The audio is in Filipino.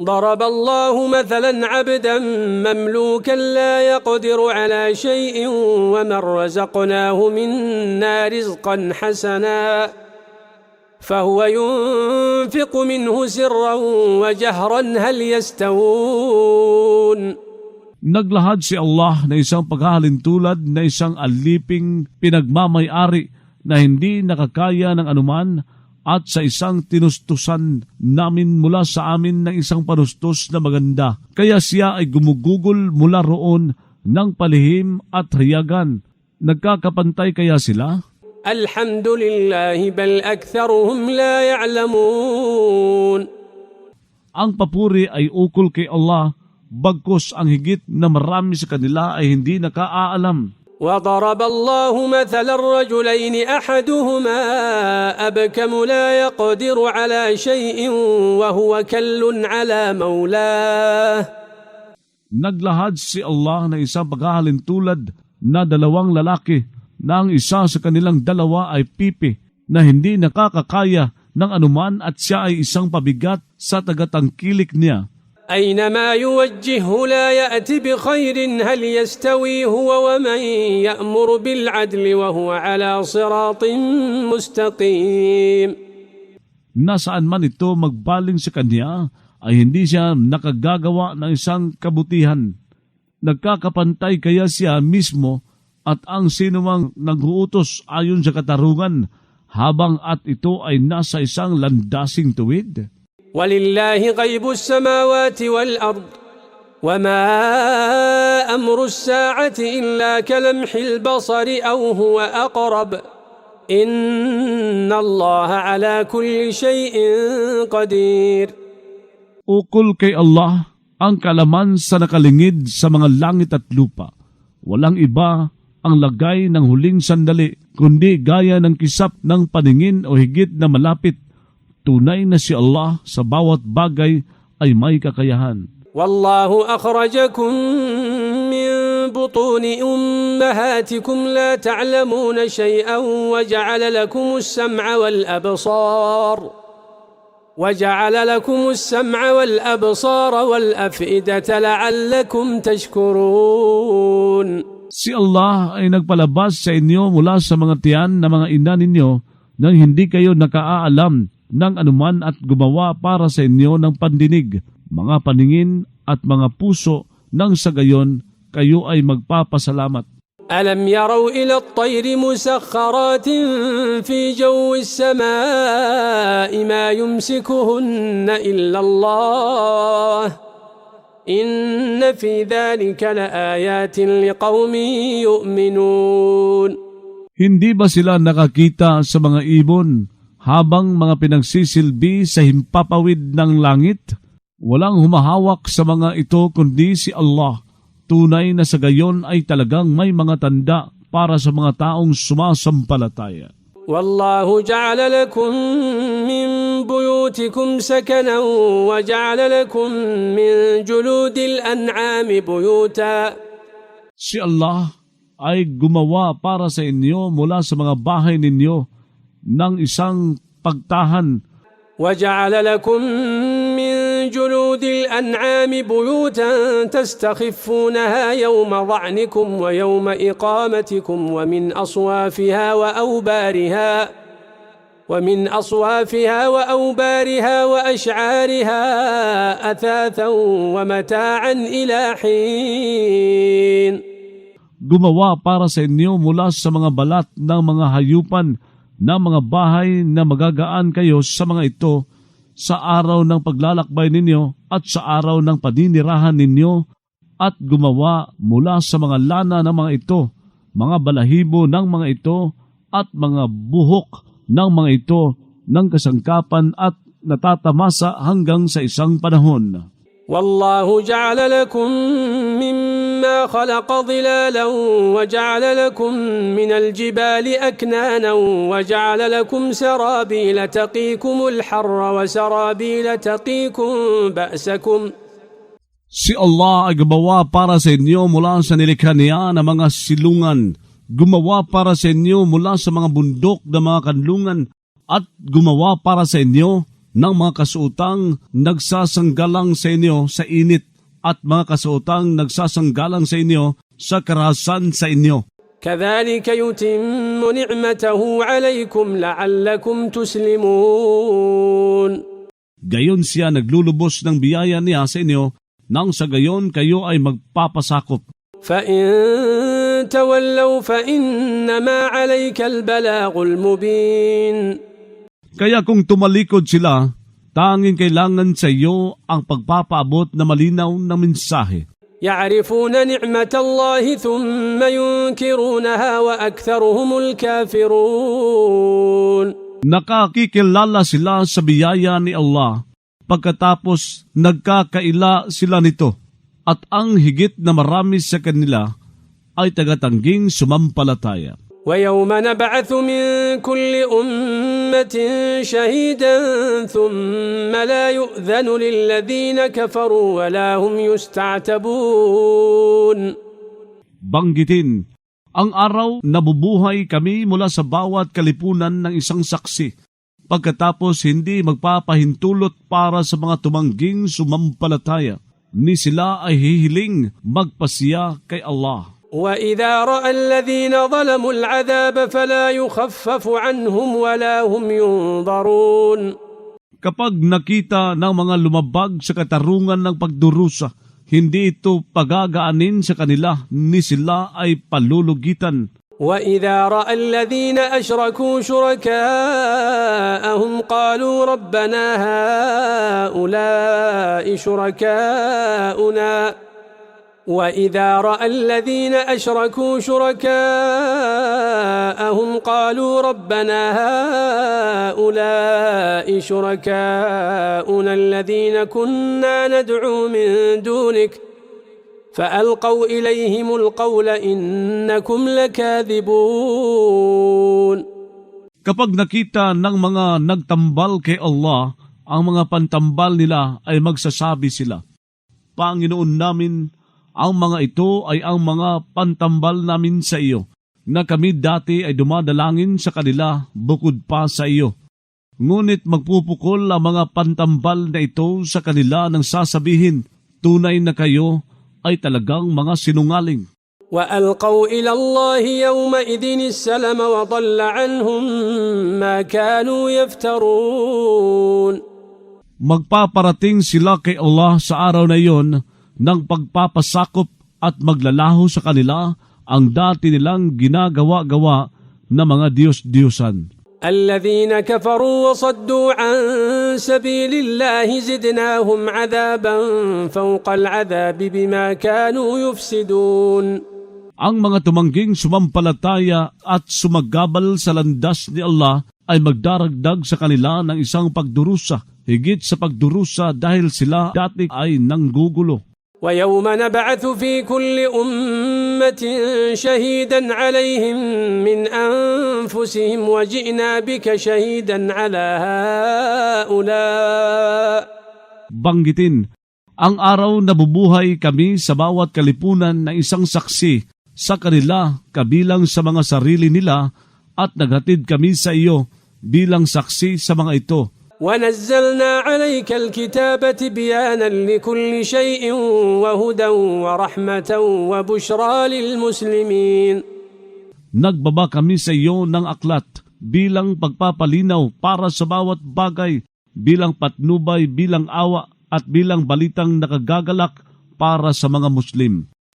ضرب الله مثلا عبدا مملوكا لا يقدر على شيء ومن رزقناه منا رزقا حسنا فهو ينفق منه سرا وجهرا هل يستوون Naglahad si Allah na isang paghahalintulad na isang aliping pinagmamayari na hindi nakakaya ng anuman at sa isang tinustusan namin mula sa amin ng isang panustos na maganda. Kaya siya ay gumugugol mula roon ng palihim at hiyagan. Nagkakapantay kaya sila? Alhamdulillah, bal aktharuhum la ya'lamun. Ang papuri ay ukol kay Allah, bagkos ang higit na marami sa kanila ay hindi nakaalam. وضرب الله مثلا الرجلين أحدهما أبكم لا يقدر على شيء وهو كل على مولاه Naglahad si Allah ng isang paghahalintulad na dalawang lalaki na ang isa sa kanilang dalawa ay pipi na hindi nakakakaya ng anuman at siya ay isang pabigat sa tagatangkilik niya. أينما يوجهه لا يأتي بخير هل يستوي هو ومن يأمر بالعدل وهو على صراط مستقيم Nasaan man ito magbaling sa kanya ay hindi siya nakagagawa ng isang kabutihan. Nagkakapantay kaya siya mismo at ang sinumang nag-uutos ayon sa katarungan habang at ito ay nasa isang landasing tuwid. ولله غيب السماوات والأرض وما أمر الساعة إلا كلمح البصر أو هو أقرب إن الله على كل شيء قدير Ukol kay Allah ang kalaman sa nakalingid sa mga langit at lupa. Walang iba ang lagay ng huling sandali, kundi gaya ng kisap ng paningin o higit na malapit. Tunay na si Allah sa bawat bagay ay may kakayahan. والله أخرجكم من بطون أمهاتكم لا تعلمون شيئا وجعل لكم السمع والأبصار وجعل لكم السمع والأبصار والأفئدة لعلكم تشكرون Si Allah ay nagpalabas sa inyo mula sa mga tiyan na mga ina ninyo nang hindi kayo nakaaalam ng anuman at gumawa para sa inyo ng pandinig, mga paningin at mga puso nang sa gayon kayo ay magpapasalamat. ألم يروا إلى الطير مسخرات في جو السماء ما يمسكهن إلا الله إن في ذلك لآيات لقوم يؤمنون Hindi ba sila nakakita sa mga ibon habang mga pinagsisilbi sa himpapawid ng langit? Walang humahawak sa mga ito kundi si Allah. Tunay na sa gayon ay talagang may mga tanda para sa mga taong sumasampalataya. والله جعل لكم من بيوتكم سكنا وجعل لكم من جلود الأنعام بيوتا Si Allah ay gumawa para sa inyo mula sa mga bahay ninyo ng isang pagtahan وجعل لكم من جلود الأنعام بيوتا تستخفونها يوم ظعنكم ويوم إقامتكم ومن أصوافها وأوبارها ومن أصوافها وأوبارها وأشعارها أثاثا ومتاعا إلى حين gumawa para sa inyo mula sa mga balat ng mga hayupan na mga bahay na magagaan kayo sa mga ito sa araw ng paglalakbay ninyo at sa araw ng paninirahan ninyo at gumawa mula sa mga lana ng mga ito, mga balahibo ng mga ito at mga buhok ng mga ito ng kasangkapan at natatamasa hanggang sa isang panahon. والله جعل لكم مما خلق ظلالا وجعل لكم من الجبال أكنانا وجعل لكم سرابيل تقيكم الحر وسرابيل تقيكم بأسكم Si Allah ay gumawa para sa inyo mula sa nilikha na mga silungan, gumawa para sa inyo mula sa mga bundok na mga kanlungan, at gumawa para sa inyo ng mga kasuotang nagsasanggalang sa inyo sa init at mga kasuotang nagsasanggalang sa inyo sa karahasan sa inyo. كذلك يتم نعمته عليكم لعلكم تسلمون Gayon siya naglulubos ng biyaya niya sa inyo nang sa gayon kayo ay magpapasakop. فإن تولوا فإنما عليك البلاغ المبين Kaya kung tumalikod sila, tanging kailangan sa iyo ang pagpapaabot na malinaw ng mensahe. يعرفون نعمة الله ثم ينكرونها وأكثرهم الكافرون Nakakikilala sila sa biyaya ni Allah pagkatapos nagkakaila sila nito at ang higit na marami sa kanila ay tagatangging sumampalataya. ويوم نبعث من كل أمة شهيدا ثم لا يؤذن للذين كفروا ولا هم يستعتبون Banggitin, ang araw nabubuhay kami mula sa bawat kalipunan ng isang saksi pagkatapos hindi magpapahintulot para sa mga tumangging sumampalataya ni sila ay hihiling magpasiya kay Allah. وإذا رأى الذين ظلموا العذاب فلا يخفف عنهم ولا هم ينظرون Kapag nakita ng mga lumabag sa katarungan ng pagdurusa, hindi ito pagagaanin sa kanila ni sila ay palulugitan. وإذا رأى الذين أشركوا شركاءهم قالوا ربنا هؤلاء شركاؤنا وإذا رأى الذين أشركوا شركاءهم قالوا ربنا هؤلاء شركاؤنا الذين كنا ندعو من دونك فألقوا إليهم القول إنكم لكاذبون. Kapag nakita ng mga nagtambal kay Allah, ang mga pantambal nila ay magsasabi sila, Panginoon namin, ang mga ito ay ang mga pantambal namin sa iyo, na kami dati ay dumadalangin sa kanila bukod pa sa iyo. Ngunit magpupukol ang mga pantambal na ito sa kanila nang sasabihin, tunay na kayo ay talagang mga sinungaling. وألقوا إلى الله يومئذ السلم وضل عنهم ما كانوا يفترون magpaparating sila kay Allah sa araw na iyon ng pagpapasakop at maglalaho sa kanila ang dati nilang ginagawa-gawa na mga Diyos-Diyosan. الذين كفروا وصدوا عن سبيل الله زدناهم عذابا فوق العذاب بما كانوا يفسدون Ang mga tumangging sumampalataya at sumagabal sa landas ni Allah ay magdaragdag sa kanila ng isang pagdurusa, higit sa pagdurusa dahil sila dati ay nanggugulo. ويوم نبعث في كل أمة شهيدا عليهم من أنفسهم وجئنا بك شهيدا على هؤلاء Banggitin, ang araw na bubuhay kami sa bawat kalipunan ng isang saksi sa kanila kabilang sa mga sarili nila at naghatid kami sa iyo bilang saksi sa mga ito. ونزلنا عليك الكتاب بيانا لكل شيء وهدى ورحمة وبشرى للمسلمين Nagbaba kami sa iyo ng aklat bilang pagpapalinaw para sa bawat bagay, bilang patnubay, bilang awa at bilang balitang nakagagalak para sa mga Muslim.